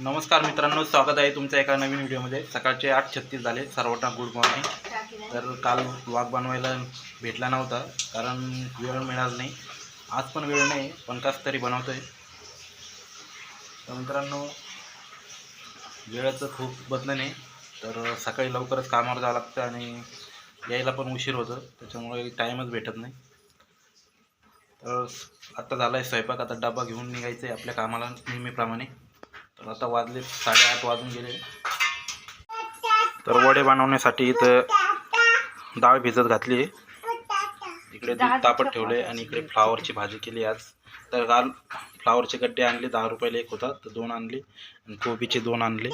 नमस्कार मित्रांनो स्वागत आहे तुमच्या एका नवीन व्हिडिओमध्ये. सकाळचे आठ छत्तीस झाले सर्वांना गुड मॉर्निंग तर काल वाघ बनवायला भेटला नव्हता कारण वेळ मिळाला नाही. आज पण वेळ नाही पण कसं तरी बनवतो आहे तर मित्रांनो वेळाचं खूप बदलं नाही. तर सकाळी लवकरच कामावर जावं लागतं आणि यायला पण उशीर होतं त्याच्यामुळे टाईमच भेटत नाही. तर आत्ता झाला आहे स्वयंपाक आता डबा घेऊन निघायचं आहे आपल्या कामाला नेहमीप्रमाणे. तर आता वाजले साडेआठ वाजून गेले. तर वडे बनवण्यासाठी इथं डाळ भिजत घातली आहे. इकडे दूध तापत ठेवले आणि इकडे फ्लावरची भाजी केली आज. तर काल फ्लावरचे गड्डे आणले दहा रुपयाला एक होता तर दोन आणले आणि कोबीचे दोन आणले.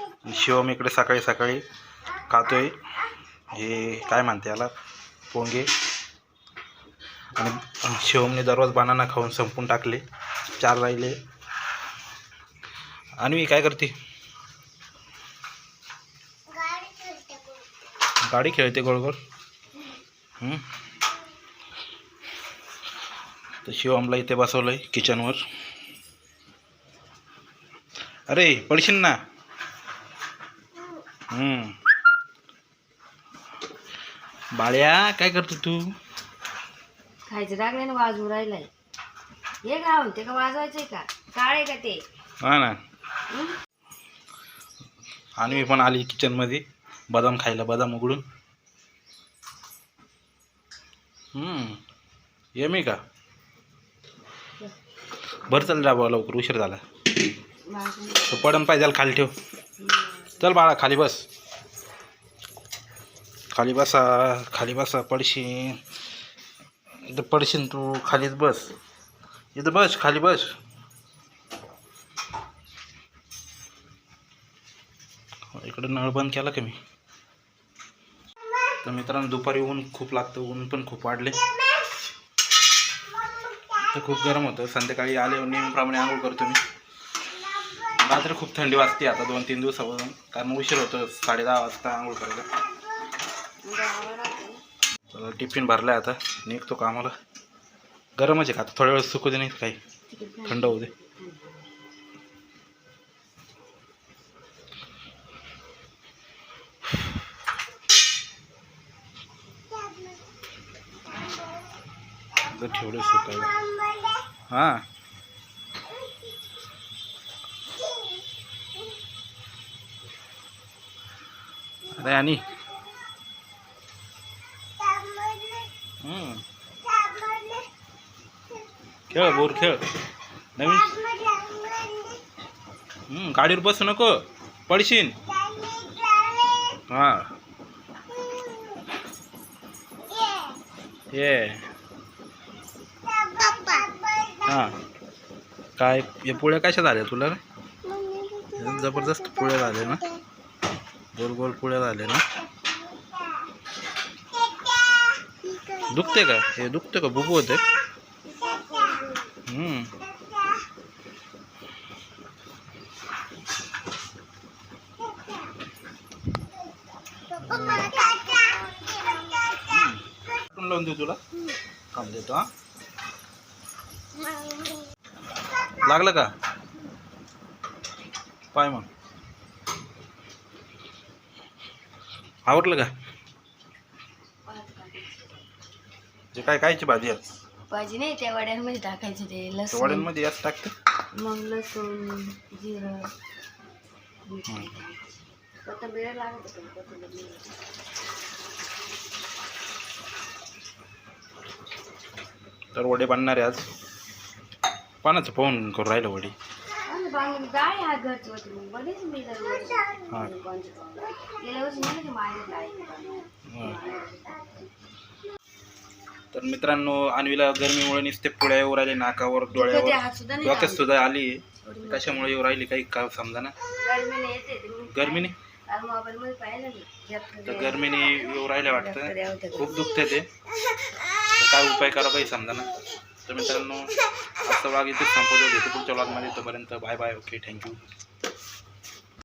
आणि शिवम इकडे सकाळी सकाळी खातोय. हे काय म्हणते याला? पोंगे. आणि शिवमने दररोज बनाना खाऊन संपून टाकले. चार राहिले. आणि काय करते? गाडी खेळते गोळ गोळ हं? तर शिवमला इथे बसवलंय किचनवर अरे पडशील ना? हं. बाळ्या काय करतो तू? खायचं लागल्यानं वाजवून राहिलाय. हे का म्हणते का वाजवायचंय का? काळे का ते? हा ना? आणि मी पण आली किचनमध्ये बदाम खायला बदाम उघडून. हम्म. येमी का? बरं चल जा बाबा लवकर उशीर झाला. वाजवून. पडन पाहिजे खाली ठेव. चल बाळा खाली बस. खाली बसा खाली बसा पडशीन. इथं पडशीन तू खालीच बस. इथं बस खाली बस. इकडं नळ बंद केला का मी? तर मित्रांनो दुपारी ऊन खूप लागतं ऊन पण खूप वाढले. तर खूप गरम होतं. संध्याकाळी आले नेहमीप्रमाणे आंघोळ करतो मी. रात्री खूप थंडी वाजते आता दोन तीन दिवसापासून कारण उशीर होतो साडे दहा वाजता आंघोळ करायला. चला टिफिन भरलाय आता. निघतो कामाला. गरमच आहे का आता? थोड्या वेळ सुकू दे नाही काही. थंड होऊ दे. इथं ठेवले सुकायला हां. अरे आणि. खेळ बोर खेळ. नवीन? हम्म, गाडीवर बसू नको. पडशीन. हा. ये हा. काय या पोळ्या कशा झाल्या तुला? रे? जबरदस्त पोळ्या झाल्या ना? गोल गोल पोळ्या झाल्या ना? दुखते का? हे दुखते का? बुबू होते लावून देऊ तुला? काम देतो हा. लागलं का? पाय मग. आवडलं का? जे काय कायची भाजी आहे भाजी नाही त्या वड्यांमध्ये टाकायचं ते लसूण. वड्यांमध्ये याच टाकते? मग लसूण जिरं. कोथिंबीर लागत होतं, कोथिंबीर. तर वडे बनणार आहे आज. पानाचं पाहून करून राहिलं वडी हा घरची होती मग बरेच मी दरवर्षी. गेल्या वर्षी नाही का माझ्या डाळ. तर मित्रांनो अन्वीला गरमीमुळे नुसते पुढ्या येऊ राहिले नाकावर डोळ्यावर. डोक्यात. सुद्धा आली. कशामुळे येऊ राहिली काही का समजा ना? गरमीने तर गरमीने येऊ राहिल्या वाटतं. खूप दुखते ते. काय उपाय करा काही समजा ना? तर मित्रांनो आजचा व्लॉग इथे संपवतो. भेटू पुढच्या व्लॉगमध्ये तोपर्यंत बाय बाय ओके थँक्यू